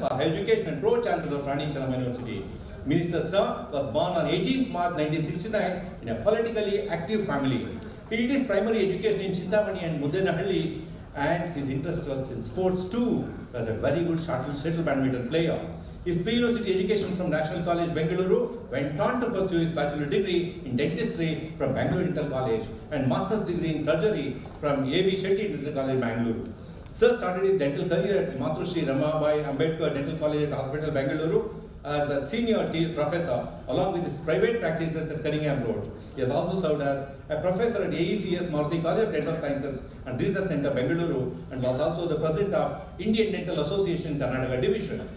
Education and Pro-Chancellor of Rani Channama University. Minister Sir was born on 18th March 1969 in a politically active family. He did his primary education in Chintamani and Mudenahalli and his interest was in sports too. He was a very good shuttle, shuttle badminton player. His pre-university education from National College, Bengaluru, went on to pursue his bachelor degree in dentistry from Bangalore Dental College and master's degree in surgery from A.B. Shetty Dental College, Bangalore. Sir started his dental career at Matrushri Ramabai Ambedkar Dental College at Hospital, Bangalore as a senior professor along with his private practices at Cunningham Road. He has also served as a professor at AECS Maruti College of Dental Sciences and Research Center, Bengaluru and was also the president of Indian Dental Association Karnataka Division.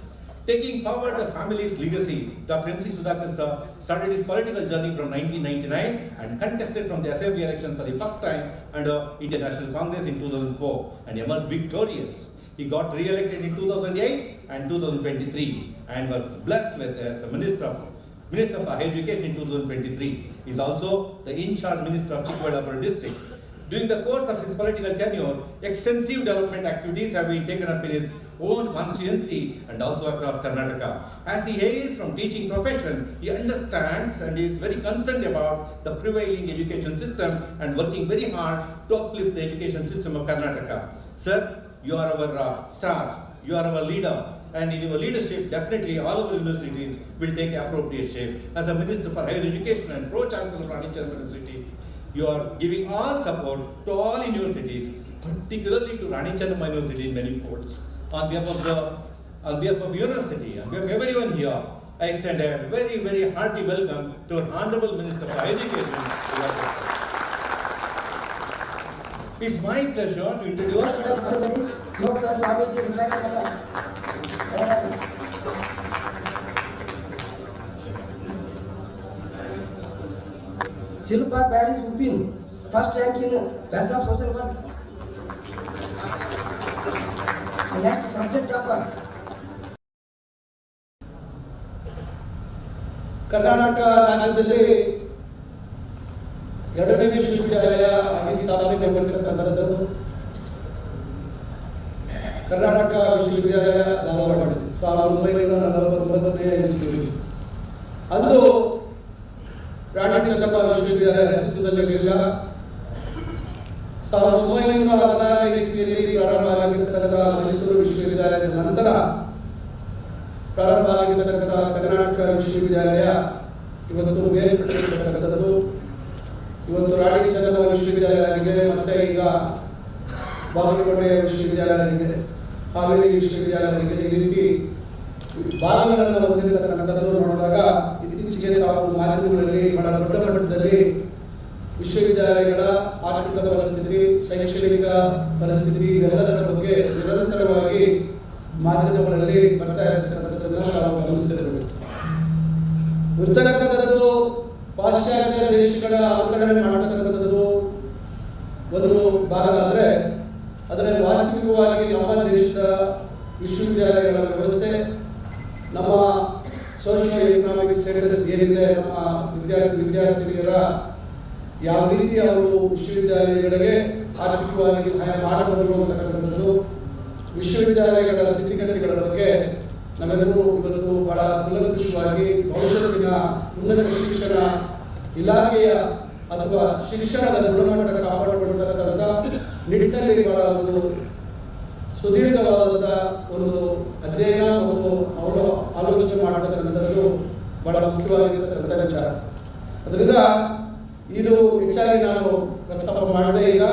Taking forward the family's legacy, Dr. M.C. Sudhakar sir started his political journey from 1999 and contested from the assembly election for the first time under Indian National Congress in 2004 and emerged victorious. He got re-elected in 2008 and 2023 and was blessed with as a minister of Minister for Higher Education in 2023. He is also the in-charge minister of Chikwadapur district. During the course of his political tenure, extensive development activities have been taken up in his own constituency and also across Karnataka. As he hails from teaching profession, he understands and is very concerned about the prevailing education system and working very hard to uplift the education system of Karnataka. Sir, you are our uh, star, you are our leader, and in your leadership, definitely all our universities will take appropriate shape. As a Minister for Higher Education and Pro-Chancellor of Rani University, you are giving all support to all universities, particularly to Rani University in many folds on behalf of the on behalf of university, on behalf of everyone here, I extend a very, very hearty welcome to our Honorable Minister for Education. It's my pleasure to introduce. Silpa Paris Upin, first rank in Bachelor of Social Work. Next subject topper Karnataka ರಾಜ್ಯದಲ್ಲಿ ಎರಡನೇ ವಿಶ್ವವಿದ್ಯಾಲಯ ಆಗಿ ಸ್ಥಾಪನೆಗೊಂಡಿರ್ತಕ್ಕಂಥದ್ದು ಕರ್ನಾಟಕ ವಿಶ್ವವಿದ್ಯಾಲಯ ಧಾರವಾಡ ಸಾವಿರದ ಒಂಬೈನೂರ ನಲವತ್ತೊಂಬತ್ತನೇ ಇಸ್ವಿ ಅದು ರಾಣಿ ಚೆನ್ನಮ್ಮ ವಿಶ್ವವಿದ್ಯಾಲಯ ಅಸ್ತಿತ್ವದಲ್ಲಿರಲಿಲ್ಲ. ಸಾವಿರದ ಒಂಬೈನೂರ ಹದಿನಾರನೇ ಇಸ್ವಿಯಲ್ಲಿ ಪ್ರಾರಂಭ ಆಗಿರ್ತಕ್ಕಂಥ ಮೈಸೂರು ವಿಶ್ವವಿದ್ಯಾಲಯದ ನಂತರ ಪ್ರಾರಂಭ ಆಗಿರ್ತಕ್ಕಂಥ ಕರ್ನಾಟಕ ವಿಶ್ವವಿದ್ಯಾಲಯ, ಇವತ್ತು ಬೇರ್ಪಟ್ಟಿರತಕ್ಕಂಥದ್ದು ಇವತ್ತು ರಾಣಿ ಚಂದ್ರ ವಿಶ್ವವಿದ್ಯಾಲಯ ಆಗಿದೆ ಮತ್ತೆ ಈಗ ಬಾಗಲಕೋಟೆ ವಿಶ್ವವಿದ್ಯಾಲಯ ಆಗಿದೆ ಹಾವೇರಿ ವಿಶ್ವವಿದ್ಯಾಲಯ ಆಗಿದೆ ಈ ರೀತಿ ಭಾಗಗಳನ್ನು ಹೊಂದಿರತಕ್ಕಂಥದ್ದು ನೋಡಿದಾಗ ಇತ್ತೀಚೆಗೆ ನಾವು ಮಾಧ್ಯಮಗಳಲ್ಲಿ, ಬಹಳ ದೊಡ್ಡ ಮಟ್ಟದಲ್ಲಿ ವಿಶ್ವವಿದ್ಯಾಲಯಗಳ ಆರ್ಥಿಕ ಪರಿಸ್ಥಿತಿ, ಶೈಕ್ಷಣಿಕ ಪರಿಸ್ಥಿತಿ, ಇವೆಲ್ಲದರ ಬಗ್ಗೆ ನಿರಂತರವಾಗಿ ಮಾಧ್ಯಮಗಳಲ್ಲಿ ಬರ್ತಾ ಇರತಕ್ಕಂಥದ್ದನ್ನು ನಾವು ಗಮನಿಸಿರಬೇಕು ಇರ್ತಕ್ಕಂಥದ್ದು ಪಾಶ್ಚಾತ್ಯ ದೇಶಗಳ ಅನುಕರಣೆ ಮಾಡತಕ್ಕಂಥದ್ದು ಒಂದು ಭಾಗ ಆದರೆ ಅದರಲ್ಲಿ ವಾಸ್ತವಿಕವಾಗಿ ನಮ್ಮ ದೇಶದ ವಿಶ್ವವಿದ್ಯಾಲಯಗಳ ವ್ಯವಸ್ಥೆ, ನಮ್ಮ ಸೋಷಿಯೋ ಎಕನಾಮಿಕ್ ಸ್ಟೇಟಸ್ ಏನಿದೆ, ನಮ್ಮ ವಿದ್ಯಾರ್ಥಿ ವಿದ್ಯಾರ್ಥಿನಿಯರ ಯಾವ ರೀತಿ ಅವರು ವಿಶ್ವವಿದ್ಯಾಲಯಗಳಿಗೆ ಆರ್ಥಿಕವಾಗಿ ಸಹಾಯ ಮಾಡಬಹುದು ಅಂತಕ್ಕಂಥದ್ದು ವಿಶ್ವವಿದ್ಯಾಲಯಗಳ ಸ್ಥಿತಿಗತಿಗಳ ಬಗ್ಗೆ ನಮ್ಮೆಲ್ಲರೂ ಇವತ್ತು ಬಹಳ ಕೂಲಂಕುಷವಾಗಿ ಉನ್ನತ ಶಿಕ್ಷಣ ಇಲಾಖೆಯ ಅಥವಾ ಶಿಕ್ಷಣದ ಗುಣಮಟ್ಟ ಕಾಪಾಡಿಕೊಳ್ಳತಕ್ಕಂಥ ನಿಟ್ಟಿನಲ್ಲಿ ಬಹಳ ಒಂದು ಸುದೀರ್ಘವಾದ ಒಂದು ಅಧ್ಯಯನ ಮತ್ತು ಅವರು ಆಲೋಚನೆ ಮಾಡತಕ್ಕಂಥದ್ದು ಬಹಳ ಮುಖ್ಯವಾಗಿರತಕ್ಕಂಥ ವಿಚಾರ ಅದರಿಂದ ಇದು ಹೆಚ್ಚಾಗಿ ನಾನು ಪ್ರಸ್ತಾಪ ಮಾಡದೇ ಇಲ್ಲ.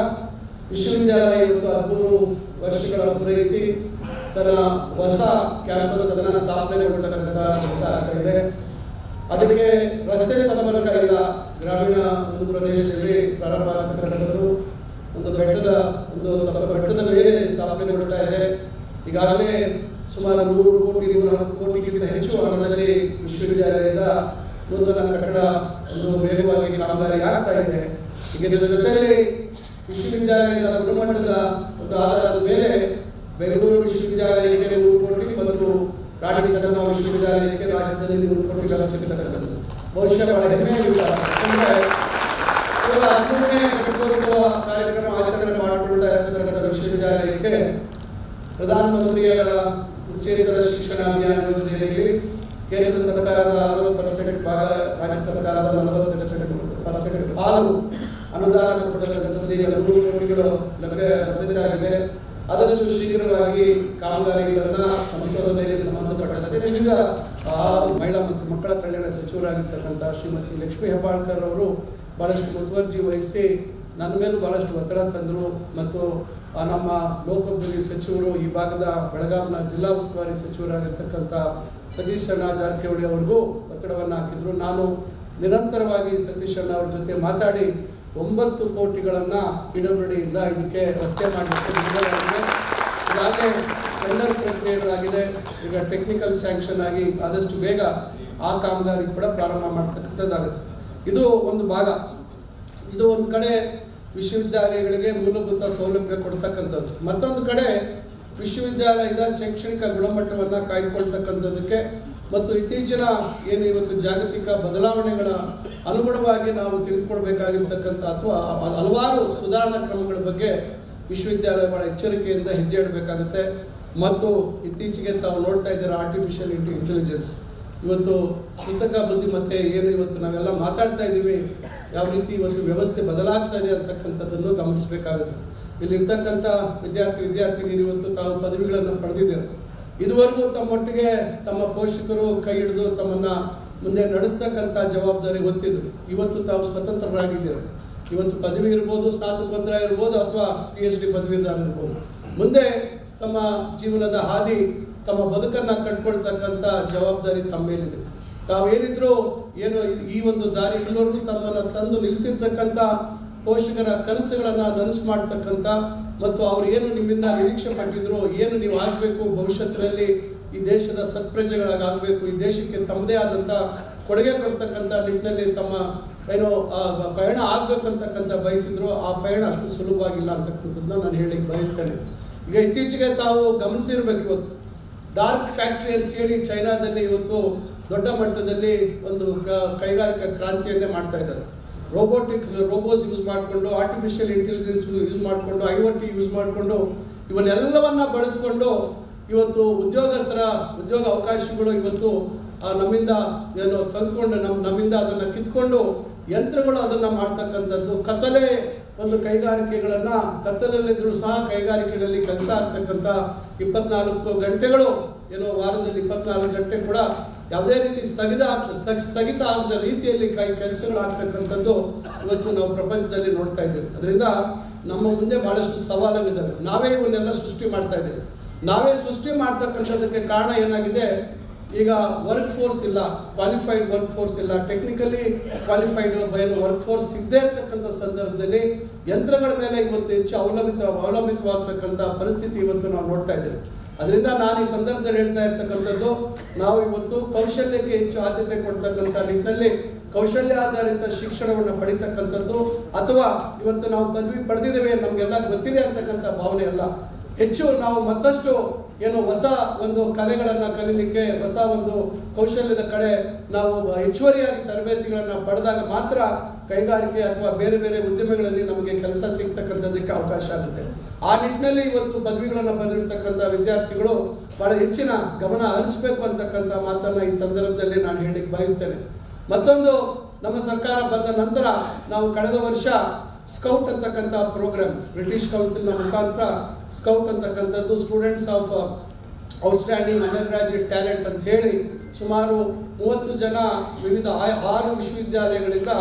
ವಿಶ್ವವಿದ್ಯಾಲಯ ಇವತ್ತು ಹದಿಮೂರು ವರ್ಷಗಳ ಪೂರೈಸಿ ತನ್ನ ಹೊಸ ಕ್ಯಾಂಪಸ್ ಅದನ್ನ ಸ್ಥಾಪನೆಗೊಳ್ಳತಕ್ಕಂಥ ಕೆಲಸ ಆಗ್ತಾ ಅದಕ್ಕೆ ರಸ್ತೆ ಸಂಪರ್ಕ ಇಲ್ಲ ಗ್ರಾಮೀಣ ಒಂದು ಪ್ರದೇಶದಲ್ಲಿ ಪ್ರಾರಂಭ ಆಗತಕ್ಕಂಥದ್ದು. ಒಂದು ಬೆಟ್ಟದ ಒಂದು ಬೆಟ್ಟದ ಮೇಲೆ ಸ್ಥಾಪನೆಗೊಳ್ತಾ ಇದೆ. ಈಗಾಗಲೇ ಸುಮಾರು ನೂರು ಕೋಟಿ ನೂರ ಹತ್ತು ಕೋಟಿಗಿಂತ ಹೆಚ್ಚು ಹಣದಲ್ಲಿ ವಿಶ್ವವಿದ್ಯಾಲಯದ ನೂತನ ಕಟ್ಟಡ ಒಂದು ವೇಗವಾಗಿ ಕಾಮಗಾರಿ ಆಗ್ತಾ ಇದೆ. ಈಗ ಇದರ ಜೊತೆಯಲ್ಲಿ ವಿಶ್ವವಿದ್ಯಾಲಯದ ಗುಣಮಟ್ಟದ ಒಂದು ಆಧಾರದ ಮೇಲೆ ಬೆಂಗಳೂರು ವಿಶ್ವವಿದ್ಯಾಲಯಕ್ಕೆ ನೂರು ಮತ್ತು ರಾಣಿ ಚೆನ್ನಮ್ಮ ವಿಶ್ವವಿದ್ಯಾಲಯಕ್ಕೆ ರಾಜ್ಯದಲ್ಲಿ ನೂರು ಕೋಟಿ ಲಭಿಸಿರ್ತಕ್ಕಂಥದ್ದು ಬಹುಶಃ ಬಹಳ ಹೆಮ್ಮೆಯ ವಿಚಾರ ಘಟಕೋತ್ಸವ ಕಾರ್ಯಕ್ರಮ ಆಚರಣೆ ಮಾಡಿಕೊಳ್ತಾ ವಿಶ್ವವಿದ್ಯಾಲಯಕ್ಕೆ ವಿಶ್ವವಿದ್ಯಾಲಯಕ್ಕೆ ಪ್ರಧಾನಮಂತ್ರಿಯವರ ಉಚ್ಚೇತರ ಶಿಕ್ಷಣ ಅಭಿಯಾನ ಯೋಜನೆಯಲ್ಲಿ ಕೇಂದ್ರ ಸರ್ಕಾರದ ಅರವತ್ತು ಪರ್ಸೆಂಟ್ ಭಾಗ ರಾಜ್ಯ ಸರ್ಕಾರದ ನಲವತ್ತು ಪರ್ಸೆಂಟ್ ಪರ್ಸೆಂಟ್ ಪಾಲು ಅನುದಾನ ಕೊಟ್ಟಲ್ಲಿ ನೂರು ಕೋಟಿಗಳು ಲಭ್ಯ ಲಭ್ಯರಾಗಿದೆ. ಆದಷ್ಟು ಶೀಘ್ರವಾಗಿ ಕಾಮಗಾರಿಗಳನ್ನ ಸಂಶೋಧನೆಗೆ ಸಂಬಂಧಪಟ್ಟಂತೆ ಈಗ ಮಹಿಳಾ ಮತ್ತು ಮಕ್ಕಳ ಕಲ್ಯಾಣ ಸಚಿವರಾಗಿರ್ತಕ್ಕಂಥ ಶ್ರೀಮತಿ ಲಕ್ಷ್ಮೀ ಹೆಬ್ಬಾಳ್ಕರ್ ಅವರು ಬಹಳಷ್ಟು ಮುತುವರ್ಜಿ ವಹಿಸಿ ನನ್ನ ಮೇಲೂ ಬಹಳಷ್ಟು ಒತ್ತಡ ತಂದರು ಮತ್ತು ನಮ್ಮ ಲೋಕೋಪಯೋಗಿ ಸಚಿವರು ಈ ಭಾಗದ ಬೆಳಗಾವಿನ ಜಿಲ್ಲಾ ಉಸ್ತುವಾರಿ ಸಚಿವರಾಗಿರ್ತಕ್ಕಂಥ ಸತೀಶ್ ಅಣ್ಣ ಜಾರಕಿಹೊಳಿ ಅವ್ರಿಗೂ ಒತ್ತಡವನ್ನು ಹಾಕಿದ್ರು. ನಾನು ನಿರಂತರವಾಗಿ ಸತೀಶ್ ಅಣ್ಣ ಅವ್ರ ಜೊತೆ ಮಾತಾಡಿ ಒಂಬತ್ತು ಕೋಟಿಗಳನ್ನ ಪಿಡಬ್ಲ್ಯೂಡಿಯಿಂದ ಇದಕ್ಕೆ ರಸ್ತೆ ನಿರ್ಧಾರವಾಗಿದೆ ಈಗಾಗಲೇ ಟೆಂಡರ್ ಪ್ರಕ್ರಿಯೆಗಳಾಗಿದೆ. ಈಗ ಟೆಕ್ನಿಕಲ್ ಸ್ಯಾಂಕ್ಷನ್ ಆಗಿ ಆದಷ್ಟು ಬೇಗ ಆ ಕಾಮಗಾರಿ ಕೂಡ ಪ್ರಾರಂಭ ಮಾಡ್ತಕ್ಕಂಥದ್ದಾಗುತ್ತೆ. ಇದು ಒಂದು ಭಾಗ. ಇದು ಒಂದು ಕಡೆ ವಿಶ್ವವಿದ್ಯಾಲಯಗಳಿಗೆ ಮೂಲಭೂತ ಸೌಲಭ್ಯ ಕೊಡ್ತಕ್ಕಂಥದ್ದು. ಮತ್ತೊಂದು ಕಡೆ ವಿಶ್ವವಿದ್ಯಾಲಯದ ಶೈಕ್ಷಣಿಕ ಗುಣಮಟ್ಟವನ್ನು ಕಾಯ್ಕೊಳ್ತಕ್ಕಂಥದ್ದಕ್ಕೆ ಮತ್ತು ಇತ್ತೀಚಿನ ಏನು ಇವತ್ತು ಜಾಗತಿಕ ಬದಲಾವಣೆಗಳ ಅನುಗುಣವಾಗಿ ನಾವು ತಿಳಿದುಕೊಳ್ಬೇಕಾಗಿರ್ತಕ್ಕಂಥ ಅಥವಾ ಹಲವಾರು ಸುಧಾರಣಾ ಕ್ರಮಗಳ ಬಗ್ಗೆ ವಿಶ್ವವಿದ್ಯಾಲಯ ಬಹಳ ಎಚ್ಚರಿಕೆಯಿಂದ ಹೆಜ್ಜೆ ಇಡಬೇಕಾಗುತ್ತೆ. ಮತ್ತು ಇತ್ತೀಚೆಗೆ ತಾವು ನೋಡ್ತಾ ಇದ್ದೀರಾ ಆರ್ಟಿಫಿಷಿಯಲ್ ಇಂಟೆಲಿಜೆನ್ಸ್ ಇವತ್ತು ಕೃತಕ ಬುದ್ಧಿಮತ್ತೆ ಏನು ಇವತ್ತು ನಾವೆಲ್ಲ ಮಾತಾಡ್ತಾ ಇದ್ದೀವಿ. ಯಾವ ರೀತಿ ಇವತ್ತು ವ್ಯವಸ್ಥೆ ಬದಲಾಗ್ತಾ ಇದೆ ಅಂತಕ್ಕಂಥದ್ದನ್ನು ಗಮನಿಸಬೇಕಾಗುತ್ತೆ. ಇಲ್ಲಿರ್ತಕ್ಕಂಥ ವಿದ್ಯಾರ್ಥಿ ವಿದ್ಯಾರ್ಥಿನಿಯರು ಇವತ್ತು ತಾವು ಪದವಿಗಳನ್ನು ಪಡೆದಿದ್ದಾರೆ. ಇದುವರೆಗೂ ತಮ್ಮೊಟ್ಟಿಗೆ ತಮ್ಮ ಪೋಷಕರು ಕೈ ಹಿಡಿದು ತಮ್ಮನ್ನ ಮುಂದೆ ನಡೆಸ್ತಕ್ಕಂಥ ಜವಾಬ್ದಾರಿ ಗೊತ್ತಿದ್ರು ಇವತ್ತು ತಾವು ಸ್ವತಂತ್ರರಾಗಿದ್ದೀರಿ? ಇವತ್ತು ಪದವಿ ಇರ್ಬೋದು, ಸ್ನಾತಕೋತ್ತರ ಇರ್ಬೋದು ಅಥವಾ ಪಿ ಎಚ್ ಡಿ ಪದವೀಧರ ಇರ್ಬೋದು. ಮುಂದೆ ತಮ್ಮ ಜೀವನದ ಹಾದಿ, ತಮ್ಮ ಬದುಕನ್ನ ಕಟ್ಕೊಳ್ತಕ್ಕಂಥ ಜವಾಬ್ದಾರಿ ತಮ್ಮ ಮೇಲಿದೆ. ತಾವೇನಿದ್ರು ಏನು ಈ- ಈ ಒಂದು ದಾರಿ ಇಲ್ಲಿವರೆಗೂ ತಮ್ಮನ್ನ ತಂದು ನಿಲ್ಲಿಸಿರ್ತಕ್ಕಂಥ ಪೋಷಕರ ಕನಸುಗಳನ್ನು ನನಸು ಮಾಡ್ತಕ್ಕಂಥ ಮತ್ತು ಅವ್ರು ಏನು ನಿಮ್ಮಿಂದ ನಿರೀಕ್ಷೆ ಪಟ್ಟಿದ್ರು, ಏನು ನೀವು ಆಗಬೇಕು ಭವಿಷ್ಯತ್ತಿನಲ್ಲಿ ಈ ದೇಶದ ಸತ್ಪ್ರಜೆಗಳಾಗಬೇಕು, ಈ ದೇಶಕ್ಕೆ ತಮ್ಮದೇ ಆದಂಥ ಕೊಡುಗೆ ಕೊಡ್ತಕ್ಕಂಥ ನಿಟ್ಟಿನಲ್ಲಿ ತಮ್ಮ ಏನೋ ಪಯಣ ಆಗ್ಬೇಕಂತಕ್ಕಂಥ ಬಯಸಿದ್ರು, ಆ ಪಯಣ ಅಷ್ಟು ಸುಲಭವಾಗಿಲ್ಲ ಅಂತಕ್ಕಂಥದ್ದನ್ನ ನಾನು ಹೇಳಿಕ್ಕೆ ಬಯಸ್ತೇನೆ. ಈಗ ಇತ್ತೀಚೆಗೆ ತಾವು ಗಮನಿಸಿರ್ಬೇಕು ಇವತ್ತು. ಡಾರ್ಕ್ ಫ್ಯಾಕ್ಟ್ರಿ ಅಂತ ಹೇಳಿ ಚೈನಾದಲ್ಲಿ ಇವತ್ತು ದೊಡ್ಡ ಮಟ್ಟದಲ್ಲಿ ಒಂದು ಕೈಗಾರಿಕಾ ಕ್ರಾಂತಿಯನ್ನೇ ಮಾಡ್ತಾ ಇದ್ದಾರೆ. ರೋಬೋಟಿಕ್ಸ್ ರೋಬೋಸ್ ಯೂಸ್ ಮಾಡಿಕೊಂಡು ಆರ್ಟಿಫಿಷಿಯಲ್ ಇಂಟೆಲಿಜೆನ್ಸ್ ಯೂಸ್ ಮಾಡಿಕೊಂಡು ಐ ಒ ಟಿ ಯೂಸ್ ಮಾಡಿಕೊಂಡು, ಇವನ್ನೆಲ್ಲವನ್ನ ಬಳಸಿಕೊಂಡು ಇವತ್ತು ಉದ್ಯೋಗಸ್ಥರ ಉದ್ಯೋಗ ಅವಕಾಶಗಳು ಇವತ್ತು ನಮ್ಮಿಂದ ಏನು ತಂದ್ಕೊಂಡು ನಮ್ಮ ನಮ್ಮಿಂದ ಅದನ್ನು ಕಿತ್ಕೊಂಡು ಯಂತ್ರಗಳು ಅದನ್ನು ಮಾಡ್ತಕ್ಕಂಥದ್ದು. ಕತ್ತಲೆ ಒಂದು ಕೈಗಾರಿಕೆಗಳನ್ನು ಕತ್ತಲಲ್ಲಿದ್ದರೂ ಸಹ ಕೈಗಾರಿಕೆಗಳಲ್ಲಿ ಕೆಲಸ ಆಗ್ತಕ್ಕಂಥ ಇಪ್ಪತ್ನಾಲ್ಕು ಗಂಟೆಗಳು, ಏನೋ ವಾರದಲ್ಲಿ ಇಪ್ಪತ್ನಾಲ್ಕು ಗಂಟೆ ಕೂಡ ಯಾವುದೇ ರೀತಿ ಸ್ಥಗಿತ ಸ್ಥಗಿತ ಆಗದ ರೀತಿಯಲ್ಲಿ ಕೈ ಕೆಲಸಗಳು ಆಗ್ತಕ್ಕಂಥದ್ದು ಇವತ್ತು ನಾವು ಪ್ರಪಂಚದಲ್ಲಿ ನೋಡ್ತಾ ಇದ್ದೇವೆ. ಅದರಿಂದ ನಮ್ಮ ಮುಂದೆ ಬಹಳಷ್ಟು ಸವಾಲುಗಳಿದ್ದಾವೆ. ನಾವೇ ಇವನ್ನೆಲ್ಲ ಸೃಷ್ಟಿ ಮಾಡ್ತಾ ಇದ್ದೇವೆ. ನಾವೇ ಸೃಷ್ಟಿ ಮಾಡ್ತಕ್ಕಂಥದ್ದಕ್ಕೆ ಕಾರಣ ಏನಾಗಿದೆ? ಈಗ ವರ್ಕ್ ಫೋರ್ಸ್ ಇಲ್ಲ ಕ್ವಾಲಿಫೈಡ್ ವರ್ಕ್ ಫೋರ್ಸ್ ಇಲ್ಲ. ಟೆಕ್ನಿಕಲಿ ಕ್ವಾಲಿಫೈಡ್ ಏನು ವರ್ಕ್ ಫೋರ್ಸ್ ಸಿಗದೇ ಇರತಕ್ಕಂಥ ಸಂದರ್ಭದಲ್ಲಿ ಯಂತ್ರಗಳ ಮೇಲೆ ಇವತ್ತು ಹೆಚ್ಚು ಅವಲಂಬಿತ ಅವಲಂಬಿತವಾಗ್ತಕ್ಕಂಥ ಪರಿಸ್ಥಿತಿ ಇವತ್ತು ನಾವು ನೋಡ್ತಾ ಇದ್ದೇವೆ. ಅದರಿಂದ ನಾನು ಈ ಸಂದರ್ಭದಲ್ಲಿ ಹೇಳ್ತಾ ಇರ್ತಕ್ಕಂಥದ್ದು, ನಾವು ಇವತ್ತು ಕೌಶಲ್ಯಕ್ಕೆ ಹೆಚ್ಚು ಆದ್ಯತೆ ಕೊಡ್ತಕ್ಕಂಥ ನಿಟ್ಟಿನಲ್ಲಿ ಕೌಶಲ್ಯ ಆಧಾರಿತ ಶಿಕ್ಷಣವನ್ನು ಪಡಿತಕ್ಕಂಥದ್ದು, ಅಥವಾ ಇವತ್ತು ನಾವು ಪದವಿ ಪಡೆದಿದ್ದೇವೆ ನಮಗೆಲ್ಲ ಗೊತ್ತಿದೆ ಅಂತಕ್ಕಂಥ ಭಾವನೆ ಅಲ್ಲ. ಹೆಚ್ಚು ನಾವು ಮತ್ತಷ್ಟು ಏನು ಹೊಸ ಒಂದು ಕಲೆಗಳನ್ನು ಕಲೀಲಿಕ್ಕೆ, ಹೊಸ ಒಂದು ಕೌಶಲ್ಯದ ಕಡೆ ನಾವು ಹೆಚ್ಚುವರಿಯಾಗಿ ತರಬೇತಿಗಳನ್ನು ಪಡೆದಾಗ ಮಾತ್ರ ಕೈಗಾರಿಕೆ ಅಥವಾ ಬೇರೆ ಬೇರೆ ಉದ್ಯಮಗಳಲ್ಲಿ ನಮಗೆ ಕೆಲಸ ಸಿಗ್ತಕ್ಕಂಥದ್ದಕ್ಕೆ ಅವಕಾಶ ಆಗುತ್ತೆ. ಆ ನಿಟ್ಟಿನಲ್ಲಿ ಇವತ್ತು ಪದವಿಗಳನ್ನು ಬಂದಿರತಕ್ಕಂಥ ವಿದ್ಯಾರ್ಥಿಗಳು ಬಹಳ ಹೆಚ್ಚಿನ ಗಮನ ಹರಿಸಬೇಕು ಅಂತಕ್ಕಂಥ ಮಾತನ್ನ ಈ ಸಂದರ್ಭದಲ್ಲಿ ನಾನು ಹೇಳಿಕ್ ಬಯಸ್ತೇನೆ. ಮತ್ತೊಂದು, ನಮ್ಮ ಸರ್ಕಾರ ಬಂದ ನಂತರ ನಾವು ಕಳೆದ ವರ್ಷ ಸ್ಕೌಟ್ ಅಂತಕ್ಕಂಥ ಪ್ರೋಗ್ರಾಮ್, ಬ್ರಿಟಿಷ್ ಕೌನ್ಸಿಲ್ನ ಮುಖಾಂತರ ಸ್ಕೌಟ್ ಅಂತಕ್ಕಂಥದ್ದು students of outstanding undergraduate talent ಅಂತ ಹೇಳಿ ಸುಮಾರು ಮೂವತ್ತು ಜನ ವಿವಿಧ ಆರು ವಿಶ್ವವಿದ್ಯಾಲಯಗಳಿಂದ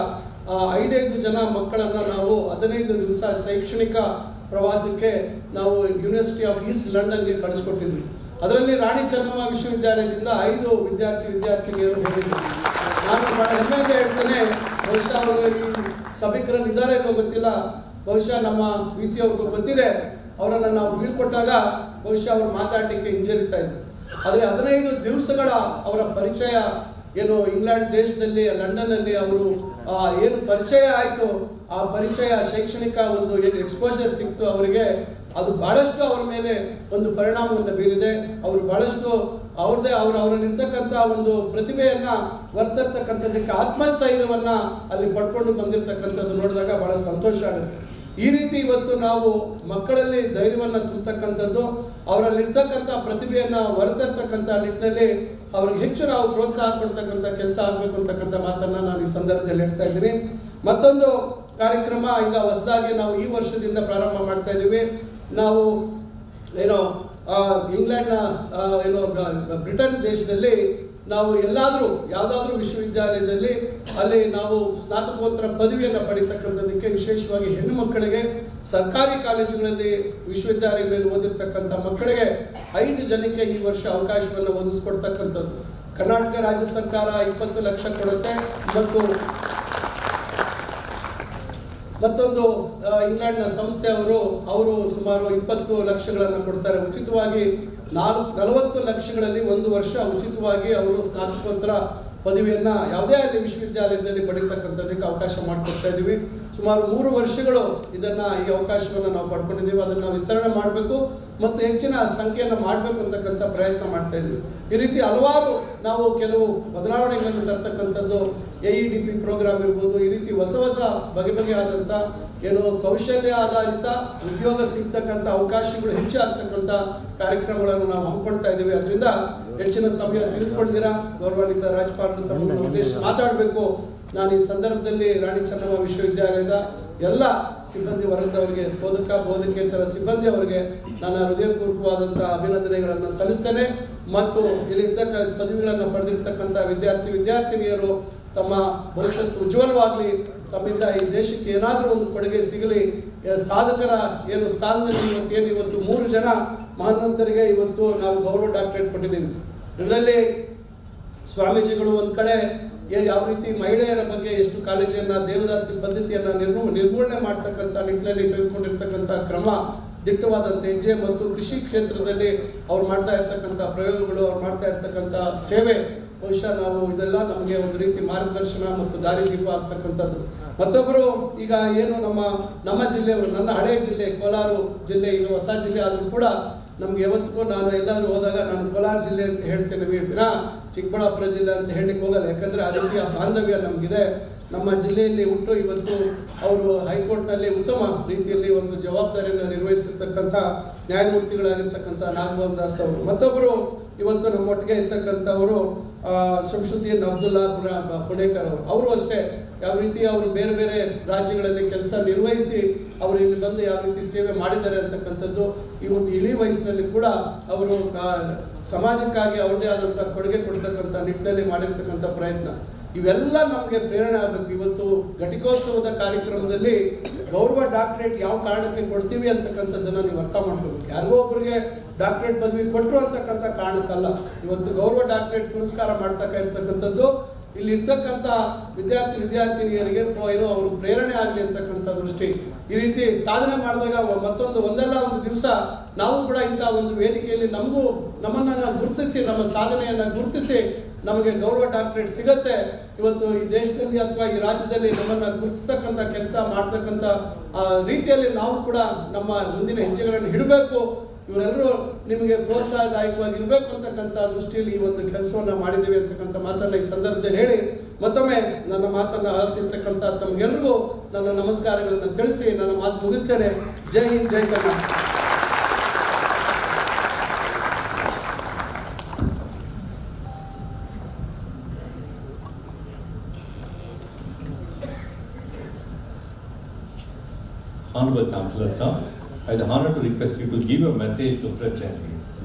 ಐದೈದು ಜನ ಮಕ್ಕಳನ್ನು ನಾವು ಹದಿನೈದು ದಿವಸ ಶೈಕ್ಷಣಿಕ ಪ್ರವಾಸಕ್ಕೆ ನಾವು ಯೂನಿವರ್ಸಿಟಿ ಆಫ್ ಈಸ್ಟ್ ಲಂಡನ್ಗೆ ಕಳಿಸ್ಕೊಟ್ಟಿದ್ವಿ. ಅದರಲ್ಲಿ ರಾಣಿ ಚೆನ್ನಮ್ಮ ವಿಶ್ವವಿದ್ಯಾಲಯದಿಂದ ಐದು ವಿದ್ಯಾರ್ಥಿ ವಿದ್ಯಾರ್ಥಿನಿಯರು ಹೋಗಿದ್ರು ನಾನು ಬಹಳ ಹೆಮ್ಮೆಯಿಂದ ಹೇಳ್ತೇನೆ, ಬಹುಶಃ ಅವರು ಈ ಗೊತ್ತಿಲ್ಲ. ಬಹುಶಃ ನಮ್ಮ ಬಿ ಸಿ ಅವ್ರಿಗೂ ಗೊತ್ತಿದೆ. ಅವರನ್ನ ನಾವು ಬೀಳ್ಕೊಟ್ಟಾಗ ಬಹುಶಃ ಅವರು ಮಾತಾಡಲಿಕ್ಕೆ ಹಿಂಜರಿತಾ ಇದ್ರು. ಆದರೆ ಹದಿನೈದು ದಿವಸಗಳ ಅವರ ಪರಿಚಯ, ಏನು ಇಂಗ್ಲೆಂಡ್ ದೇಶದಲ್ಲಿ ಲಂಡನ್ ಅಲ್ಲಿ ಅವರು ಏನು ಪರಿಚಯ ಆಯಿತು, ಆ ಪರಿಚಯ ಶೈಕ್ಷಣಿಕ ಒಂದು ಏನು ಎಕ್ಸ್ಪೋಜರ್ ಸಿಕ್ತು ಅವರಿಗೆ, ಅದು ಬಹಳಷ್ಟು ಅವರ ಮೇಲೆ ಒಂದು ಪರಿಣಾಮವನ್ನು ಬೀರಿದೆ. ಅವರು ಬಹಳಷ್ಟು ಅವ್ರದ್ದೇ, ಅವ್ರ, ಅವರಲ್ಲಿರ್ತಕ್ಕಂಥ ಒಂದು ಪ್ರತಿಭೆಯನ್ನ ವರ್ತಿರ್ತಕ್ಕಂಥದ್ದಕ್ಕೆ ಆತ್ಮಸ್ಥೈರ್ಯವನ್ನ ಅಲ್ಲಿ ಪಡ್ಕೊಂಡು ಬಂದಿರತಕ್ಕಂಥದ್ದು ನೋಡಿದಾಗ ಬಹಳ ಸಂತೋಷ ಆಗುತ್ತೆ. ಈ ರೀತಿ ಇವತ್ತು ನಾವು ಮಕ್ಕಳಲ್ಲಿ ಧೈರ್ಯವನ್ನ ತುಂಬತಕ್ಕಂಥದ್ದು, ಅವರಲ್ಲಿರ್ತಕ್ಕಂಥ ಪ್ರತಿಭೆಯನ್ನ ಹೊರತರ್ತಕ್ಕಂಥ ನಿಟ್ಟಿನಲ್ಲಿ ಅವ್ರಿಗೆ ಹೆಚ್ಚು ನಾವು ಪ್ರೋತ್ಸಾಹ ಕೊಡ್ತಕ್ಕಂಥ ಕೆಲಸ ಆಗಬೇಕು ಅಂತಕ್ಕಂಥ ಮಾತನ್ನ ನಾನು ಈ ಸಂದರ್ಭದಲ್ಲಿ ಹೇಳ್ತಾ ಇದ್ದೀನಿ. ಮತ್ತೊಂದು ಕಾರ್ಯಕ್ರಮ ಈಗ ಹೊಸದಾಗಿ ನಾವು ಈ ವರ್ಷದಿಂದ ಪ್ರಾರಂಭ ಮಾಡ್ತಾ ಇದ್ದೀವಿ. ನಾವು ಏನೋ ಇಂಗ್ಲೆಂಡ್ನ ಏನೋ, ಬ್ರಿಟನ್ ದೇಶದಲ್ಲಿ ನಾವು ಎಲ್ಲಾದರೂ, ಯಾವುದಾದ್ರೂ ವಿಶ್ವವಿದ್ಯಾಲಯದಲ್ಲಿ ಅಲ್ಲಿ ನಾವು ಸ್ನಾತಕೋತ್ತರ ಪದವಿಯನ್ನು ಪಡಿತಕ್ಕಂಥದ್ದಕ್ಕೆ ವಿಶೇಷವಾಗಿ ಹೆಣ್ಣು ಮಕ್ಕಳಿಗೆ ಸರ್ಕಾರಿ ಕಾಲೇಜುಗಳಲ್ಲಿ ವಿಶ್ವವಿದ್ಯಾಲಯಗಳಲ್ಲಿ ಓದಿರ್ತಕ್ಕಂಥ ಮಕ್ಕಳಿಗೆ ಐದು ಜನಕ್ಕೆ ಈ ವರ್ಷ ಅವಕಾಶವನ್ನು ಒದಗಿಸ್ಕೊಡ್ತಕ್ಕಂಥದ್ದು. ಕರ್ನಾಟಕ ರಾಜ್ಯ ಸರ್ಕಾರ ಇಪ್ಪತ್ತು ಲಕ್ಷ ಕೊಡುತ್ತೆ. ಮತ್ತು ಮತ್ತೊಂದು ಇಂಗ್ಲೆಂಡ್ನ ಸಂಸ್ಥೆ ಅವರು ಅವರು ಸುಮಾರು ಇಪ್ಪತ್ತು ಲಕ್ಷಗಳನ್ನು ಕೊಡ್ತಾರೆ. ಉಚಿತವಾಗಿ ನಾಲ್ಕು, ನಲವತ್ತು ಲಕ್ಷಗಳಲ್ಲಿ ಒಂದು ವರ್ಷ ಉಚಿತವಾಗಿ ಅವರು ಸ್ನಾತಕೋತ್ತರ ಪದವಿಯನ್ನ ಯಾವುದೇ ಆಗಲಿ ವಿಶ್ವವಿದ್ಯಾಲಯದಲ್ಲಿ ಪಡೀತಕ್ಕಂಥದ್ದಕ್ಕೆ ಅವಕಾಶ ಮಾಡಿಕೊಡ್ತಾ ಇದ್ದೀವಿ. ಸುಮಾರು ಮೂರು ವರ್ಷಗಳು ಇದನ್ನ ಈ ಅವಕಾಶವನ್ನು ನಾವು ಪಡ್ಕೊಂಡಿದ್ದೀವಿ. ಅದನ್ನ ವಿಸ್ತರಣೆ ಮಾಡಬೇಕು ಮತ್ತು ಹೆಚ್ಚಿನ ಸಂಖ್ಯೆಯನ್ನು ಮಾಡಬೇಕು ಅಂತಕ್ಕಂಥ ಪ್ರಯತ್ನ ಮಾಡ್ತಾ ಇದ್ವಿ ಈ ರೀತಿ ಹಲವಾರು ನಾವು ಕೆಲವು ಬದಲಾವಣೆಗಳನ್ನು ತರ್ತಕ್ಕಂಥದ್ದು A E D P program ಇರ್ಬೋದು ಈ ರೀತಿ ಹೊಸ ಹೊಸ ಬಗೆ ಬಗೆಯಾದಂಥ ಏನು ಕೌಶಲ್ಯ ಆಧಾರಿತ ಉದ್ಯೋಗ ಸಿಗ್ತಕ್ಕಂಥ ಅವಕಾಶಗಳು ಹೆಚ್ಚಾಗ್ತಕ್ಕಂಥ ಕಾರ್ಯಕ್ರಮಗಳನ್ನು ನಾವು ಹಮ್ಮಿಕೊಳ್ತಾ ಇದ್ದೀವಿ. ಅದರಿಂದ ಹೆಚ್ಚಿನ ಸಮಯ ತಿಳಿದುಕೊಳ್ತೀರಾ ಗೌರವಾನ್ವಿತ ರಾಜ್ಪಾಲ್ ತಮ್ಮ ಉದ್ದೇಶ ಮಾತಾಡಬೇಕು. ನಾನು ಈ ಸಂದರ್ಭದಲ್ಲಿ ರಾಣಿ ಚೆನ್ನಮ್ಮ ವಿಶ್ವವಿದ್ಯಾಲಯದ ಎಲ್ಲ ಸಿಬ್ಬಂದಿ ವರ್ಗದವರಿಗೆ ಬೋಧಕ ಬೋಧಕೇತರ ಸಿಬ್ಬಂದಿ ಅವರಿಗೆ ನನ್ನ ಹೃದಯಪೂರ್ವಕವಾದಂತಹ ಅಭಿನಂದನೆಗಳನ್ನು ಸಲ್ಲಿಸ್ತೇನೆ. ಮತ್ತು ಇಲ್ಲಿರ್ತಕ್ಕ ಪದವಿಗಳನ್ನು ಪಡೆದಿರ್ತಕ್ಕಂಥ ವಿದ್ಯಾರ್ಥಿ ವಿದ್ಯಾರ್ಥಿನಿಯರು ತಮ್ಮ ಭವಿಷ್ಯತ್ತು ಉಜ್ವಲವಾಗಲಿ, ತಮ್ಮಿಂದ ಈ ದೇಶಕ್ಕೆ ಏನಾದರೂ ಒಂದು ಕೊಡುಗೆ ಸಿಗಲಿ ಸಾಧಕರ ಏನು ಸಾಧನೆ ಇವತ್ತು ಏನು ಇವತ್ತು ಮೂರು ಜನ ಮಹಾನಂತರಿಗೆ ಇವತ್ತು ನಾವು ಗೌರವ ಡಾಕ್ಟರೇಟ್ ಕೊಟ್ಟಿದ್ದೀವಿ. ಇದರಲ್ಲಿ ಸ್ವಾಮೀಜಿಗಳು ಒಂದು ಕಡೆ ಯಾವ ರೀತಿ ಮಹಿಳೆಯರ ಬಗ್ಗೆ ಎಷ್ಟು ಕಾಳಜಿಯನ್ನು, ದೇವದಾಸಿ ಪದ್ಧತಿಯನ್ನು ನಿರ್ಮೂ, ನಿರ್ಮೂಲನೆ ಮಾಡ್ತಕ್ಕಂಥ ನಿಟ್ಟಿನಲ್ಲಿ ತೆಗೆದುಕೊಂಡಿರ್ತಕ್ಕಂಥ ಕ್ರಮ ದಿಟ್ಟವಾದಂಥ ಹೆಜ್ಜೆ ಮತ್ತು ಕೃಷಿ ಕ್ಷೇತ್ರದಲ್ಲಿ ಅವ್ರು ಮಾಡ್ತಾ ಇರ್ತಕ್ಕಂಥ ಪ್ರಯೋಗಗಳು, ಅವ್ರು ಮಾಡ್ತಾ ಇರ್ತಕ್ಕಂಥ ಸೇವೆ ಬಹುಶಃ ನಾವು ಇದೆಲ್ಲ ನಮಗೆ ಒಂದು ರೀತಿ ಮಾರ್ಗದರ್ಶನ ಮತ್ತು ದಾರಿದೀಪ ಆಗ್ತಕ್ಕಂಥದ್ದು. ಮತ್ತೊಬ್ಬರು ಈಗ ಏನು ನಮ್ಮ ನಮ್ಮ ಜಿಲ್ಲೆಯವರು ನನ್ನ ಹಳೆಯ ಜಿಲ್ಲೆ, ಕೋಲಾರ ಜಿಲ್ಲೆ ಈಗ ಹೊಸ ಜಿಲ್ಲೆ ಆದರೂ ಕೂಡ ನಮ್ಗೆ ಯಾವತ್ತಿಗೂ ನಾನು ಎಲ್ಲಾದರೂ ಹೋದಾಗ ನಾನು ಕೋಲಾರ ಜಿಲ್ಲೆ ಅಂತ ಹೇಳ್ತೇನೆ. ವಿನಾ ಚಿಕ್ಕಬಳ್ಳಾಪುರ ಜಿಲ್ಲೆ ಅಂತ ಹೇಳಲಿಕ್ಕೆ ಹೋಗಲ್ಲ. ಯಾಕಂದ್ರೆ ಆ ರೀತಿಯ ಬಾಂಧವ್ಯ ನಮಗಿದೆ. ನಮ್ಮ ಜಿಲ್ಲೆಯಲ್ಲಿ ಹುಟ್ಟು ಇವತ್ತು ಅವರು ಹೈಕೋರ್ಟ್ನಲ್ಲಿ ಉತ್ತಮ ರೀತಿಯಲ್ಲಿ ಒಂದು ಜವಾಬ್ದಾರಿಯನ್ನು ನಿರ್ವಹಿಸಿರ್ತಕ್ಕಂಥ ನ್ಯಾಯಮೂರ್ತಿಗಳಾಗಿರ್ತಕ್ಕಂಥ ನಾಗಮೋಹನ್ ದಾಸ್ ಅವರು. ಮತ್ತೊಬ್ಬರು ಇವತ್ತು ನಮ್ಮೊಟ್ಟಿಗೆ ಇರ್ತಕ್ಕಂಥವರು ಆ, ಶಂಶುದ್ದೀನ್ ಅಬ್ದುಲ್ಲಾ ಪುಣೇಕರ್ ಅವರು. ಅವರು ಅಷ್ಟೇ ಯಾವ ರೀತಿ ಅವರು ಬೇರೆ ಬೇರೆ ರಾಜ್ಯಗಳಲ್ಲಿ ಕೆಲಸ ನಿರ್ವಹಿಸಿ ಅವರು ಇಲ್ಲಿ ಬಂದು ಯಾವ ರೀತಿ ಸೇವೆ ಮಾಡಿದ್ದಾರೆ ಅಂತಕ್ಕಂಥದ್ದು ಈ ಒಂದು ಇಳಿ ವಯಸ್ಸಿನಲ್ಲಿ ಕೂಡ ಅವರು ಸಮಾಜಕ್ಕಾಗಿ ಅವರದೇ ಆದಂಥ ಕೊಡುಗೆ ಕೊಡ್ತಕ್ಕಂಥ ನಿಟ್ಟಿನಲ್ಲಿ ಮಾಡಿರ್ತಕ್ಕಂಥ ಪ್ರಯತ್ನ. ಇವೆಲ್ಲ ನಮಗೆ ಪ್ರೇರಣೆ ಆಗಬೇಕು. ಇವತ್ತು ಘಟಿಕೋತ್ಸವದ ಕಾರ್ಯಕ್ರಮದಲ್ಲಿ ಗೌರವ ಡಾಕ್ಟರೇಟ್ ಯಾವ ಕಾರಣಕ್ಕೆ ಕೊಡ್ತೀವಿ ಅಂತಕ್ಕಂಥದ್ದನ್ನು ನೀವು ಅರ್ಥ ಮಾಡ್ಕೋಬೇಕು. ಯಾರಿಗೋ ಒಬ್ಬರಿಗೆ ಡಾಕ್ಟರೇಟ್ ಪದವಿ ಕೊಟ್ಟರು ಅಂತಕ್ಕಂಥ ಕಾರಣಕ್ಕಲ್ಲ. ಇವತ್ತು ಗೌರವ ಡಾಕ್ಟರೇಟ್ ಪುರಸ್ಕಾರ ಮಾಡ್ತಕ್ಕ ಇರ್ತಕ್ಕಂಥದ್ದು, ಇಲ್ಲಿ ಇರ್ತಕ್ಕಂಥ ವಿದ್ಯಾರ್ಥಿ ವಿದ್ಯಾರ್ಥಿನಿಯರಿಗೆ ಇರೋ ಅವರು ಪ್ರೇರಣೆ ಆಗಲಿ ಅಂತಕ್ಕಂಥ ದೃಷ್ಟಿ. ಈ ರೀತಿ ಸಾಧನೆ ಮಾಡಿದಾಗ ಮತ್ತೊಂದು ಒಂದಲ್ಲ ಒಂದು ದಿವಸ ನಾವು ಕೂಡ ಇಂಥ ಒಂದು ವೇದಿಕೆಯಲ್ಲಿ ನಮಗೂ ನಮ್ಮನ್ನು ಗುರುತಿಸಿ, ನಮ್ಮ ಸಾಧನೆಯನ್ನು ಗುರುತಿಸಿ ನಮಗೆ ಗೌರವ ಡಾಕ್ಟರೇಟ್ ಸಿಗತ್ತೆ. ಇವತ್ತು ಈ ದೇಶದಲ್ಲಿ ಅಥವಾ ಈ ರಾಜ್ಯದಲ್ಲಿ ನಮ್ಮನ್ನ ಗುರುತಿಸ್ತಕ್ಕಂಥ ಕೆಲಸ ಮಾಡ್ತಕ್ಕಂಥ ರೀತಿಯಲ್ಲಿ ನಾವು ಕೂಡ ನಮ್ಮ ಮುಂದಿನ ಹೆಜ್ಜೆಗಳನ್ನು ಹಿಡಬೇಕು ಇವರೆಲ್ಲರೂ ನಿಮಗೆ ಪ್ರೋತ್ಸಾಹದಾಯಕವಾಗಿ ಇರಬೇಕು ಅಂತಕ್ಕಂಥ ದೃಷ್ಟಿಯಲ್ಲಿ ಈ ಒಂದು ಕೆಲಸವನ್ನ ಮಾಡಿದ್ದೇವೆ ಅಂತಕ್ಕಂಥ ಮಾತನ್ನ ಈ ಸಂದರ್ಭದಲ್ಲಿ ಹೇಳಿ, ಮತ್ತೊಮ್ಮೆ ನನ್ನ ಮಾತನ್ನ ಆಲಿಸಿರ್ತಕ್ಕಂಥ ತಮಗೆಲ್ಲರಿಗೂ ನನ್ನ ನಮಸ್ಕಾರಗಳನ್ನು ತಿಳಿಸಿ ನನ್ನ ಮಾತು ಮುಗಿಸ್ತೇನೆ. ಜೈ ಹಿಂದ್, ಜೈ Karnataka. Honorable Chancellor, sir, I have the honor to request you to give a message to fresh graduates.